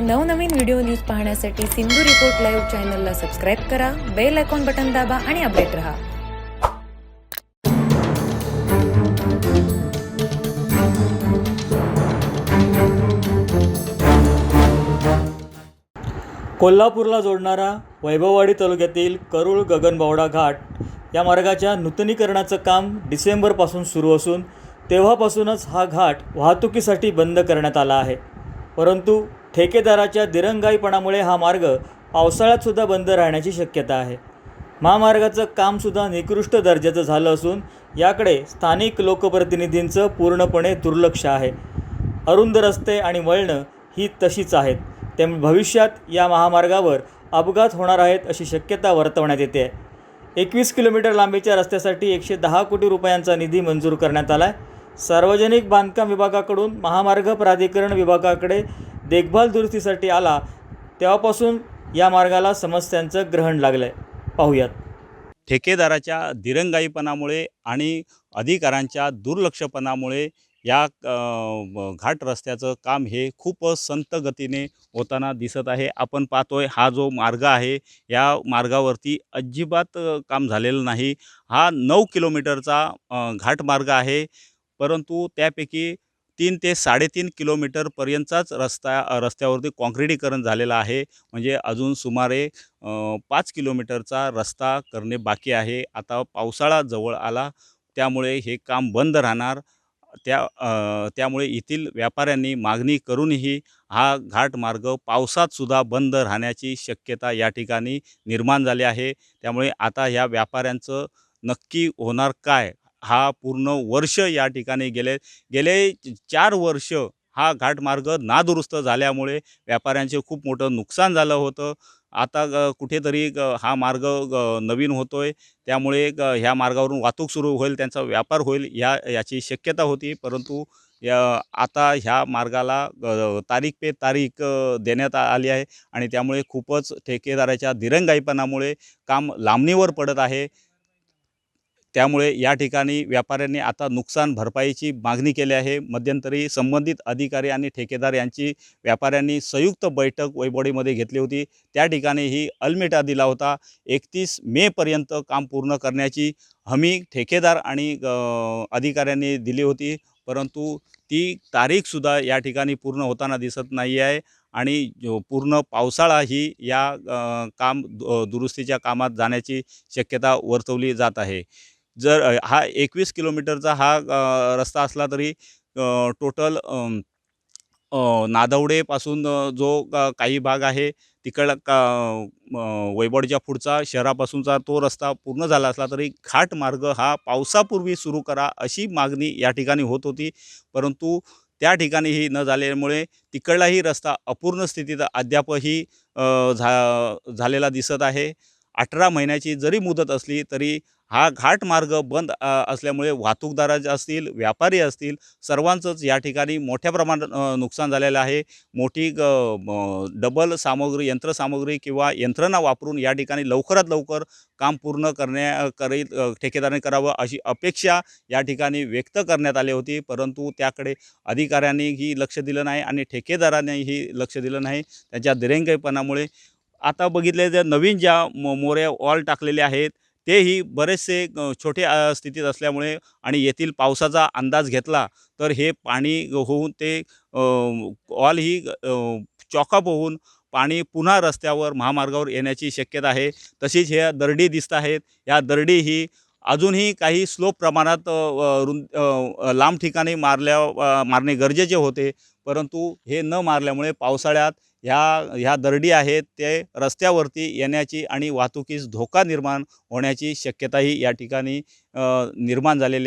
नवनवीन video news पाहण्यासाठी Sindhu report live चॅनलला सबस्क्राईब करा बेल आयकॉन बटन दाबा आणि अपडेट रहा. कोल्हापूरला जोडणारा वैभववाडी तालुक्यातील करूळ गगनबावडा घाट या मार्गाच्या नूतनीकरणाचं काम डिसेंबरपासून सुरू असून तेव्हापासूनच हा घाट वाहतुकीसाठी बंद करण्यात आला आहे. परंतु ठेकेदाराच्या दिरंगाईपणामुळे हा मार्ग पावसाळ्यातसुद्धा बंद राहण्याची शक्यता आहे. महामार्गाचं कामसुद्धा निकृष्ट दर्जाचं झालं असून याकडे स्थानिक लोकप्रतिनिधींचं पूर्णपणे दुर्लक्ष आहे. अरुंद रस्ते आणि वळणं ही तशीच आहेत. त्यामुळे भविष्यात या महामार्गावर अपघात होणार आहेत अशी शक्यता वर्तवण्यात येते. आहे एकवीस किलोमीटर लांबीच्या रस्त्यासाठी एकशे दहा कोटी रुपयांचा निधी मंजूर करण्यात आला आहे सार्वजनिक बांधकाम विभागाकडून महामार्ग प्राधिकरण विभागाकडे देखभाल दुरुस्तीसाठी आला तेव्हापासून या मार्गाला समस्यांचं ग्रहण लागलं आहे पाहूयात. ठेकेदाराच्या दिरंगाईपणामुळे आणि अधिकाऱ्यांच्या दुर्लक्षपणामुळे या घाट रस्त्याचं काम हे खूप संत गतीने होताना दिसत आहे. आपण पाहतोय हा जो मार्ग आहे या मार्गावरती अजिबात काम झालेलं नाही. हा नऊ किलोमीटरचा घाटमार्ग घाट मार्ग आहे. परंतु त्यापैकी तीन ते साडेतीन किलोमीटरपर्यंतचाच रस्ता रस्त्यावरती काँक्रिटीकरण झालेलं आहे. म्हणजे अजून सुमारे पाच किलोमीटरचा रस्ता करणे बाकी आहे. आता पावसाळा जवळ आला त्यामुळे हे काम बंद राहणार. त्या त्यामुळे येथील व्यापाऱ्यांनी मागणी करूनही हा घाट मार्ग पावसातसुद्धा बंद राहण्याची शक्यता या ठिकाणी निर्माण झाली आहे. त्यामुळे आता ह्या व्यापाऱ्यांचं नक्की होणार काय? हा पूर्ण वर्ष या ठिकाणी गेले. गेले चार वर्ष हा घाटमार्ग नादुरुस्त झाल्यामुळे व्यापाऱ्यांचे खूप मोठं नुकसान झालं होतं. आता ग कुठेतरी ग हा मार्ग ग नवीन होतो आहे त्यामुळे ग ह्या मार्गावरून वाहतूक सुरू होईल त्यांचा व्यापार होईल या याची शक्यता होती. परंतु या आता ह्या मार्गाला ग तारीख पे तारीख देण्यात आली आहे. आणि त्यामुळे खूपच ठेकेदाराच्या दिरंगाईपणामुळे काम लांबणीवर पडत आहे. त्यामुळे या ठिकाणी व्यापाऱ्यांनी आता नुकसान भरपाईची मागणी केली आहे. मध्यंतरी संबंधित अधिकारी आणि ठेकेदार यांची व्यापाऱ्यांनी संयुक्त बैठक वैबोडीमध्ये घेतली होती. त्या ठिकाणी ही अल्मेटा दिला होता. एकतीस मेपर्यंत काम पूर्ण करण्याची हमी ठेकेदार आणि अधिकाऱ्यांनी दिली होती. परंतु ती तारीखसुद्धा या ठिकाणी पूर्ण होताना दिसत नाही आहे आणि पूर्ण पावसाळा ही या काम दुरुस्तीच्या कामात जाण्याची शक्यता वर्तवली जात आहे. जर हा एकवीस किलोमीटरचा हा रस्ता असला तरी टोटल नादवडेपासून जो काही भाग आहे तिकडं का वैबडच्या पुढचा शहरापासूनचा तो रस्ता पूर्ण झाला असला तरी घाट मार्ग हा पावसापूर्वी सुरू करा अशी मागणी या ठिकाणी होत होती. परंतु त्या ठिकाणीही न झाल्यामुळे तिकडलाही रस्ता अपूर्ण स्थितीत अद्यापही झा झालेला दिसत आहे. अठरा महिन्याची जरी मुदत असली तरी हा घाट मार्ग बंद असल्यामुळे वाहतूकदारा असतील व्यापारी असतील सर्वांचंच या ठिकाणी मोठ्या प्रमाणात नुकसान झालेलं आहे. मोठी ग डबल सामग्री यंत्रसामग्री किंवा यंत्रणा वापरून या ठिकाणी लवकरात लवकर काम पूर्ण करण्या करीत ठेकेदाराने करावं अशी अपेक्षा या ठिकाणी व्यक्त करण्यात आली होती. परंतु त्याकडे अधिकाऱ्यांनीही लक्ष दिलं नाही आणि ठेकेदारानेही लक्ष दिलं नाही. त्यांच्या दिरंगाईपणामुळे आता बघितले तर नवीन ज्या मो मोऱ्या वॉल टाकलेल्या आहेत तेही बरेचसे छोटे स्थितीत असल्यामुळे आणि येथील पावसाचा अंदाज घेतला तर हे पाणी होऊन ते ऑल ही चॉकअप होऊन पाणी पुन्हा रस्त्यावर महामार्गावर येण्याची शक्यता आहे. तशीच ह्या दरडी दिसत आहेत. या दरडी ही अजूनही काही स्लो प्रमाणात रुंद लांब ठिकाणी मारल्या मारणे गरजेचे होते. परंतु हे न मारल्यामुळे पावसाळ्यात ह्या ह्या दरडी आहेत ते रस्त्यावरती येण्याची आणि वाहतुकीस धोका निर्माण होण्याची शक्यताही या ठिकाणी निर्माण झालेली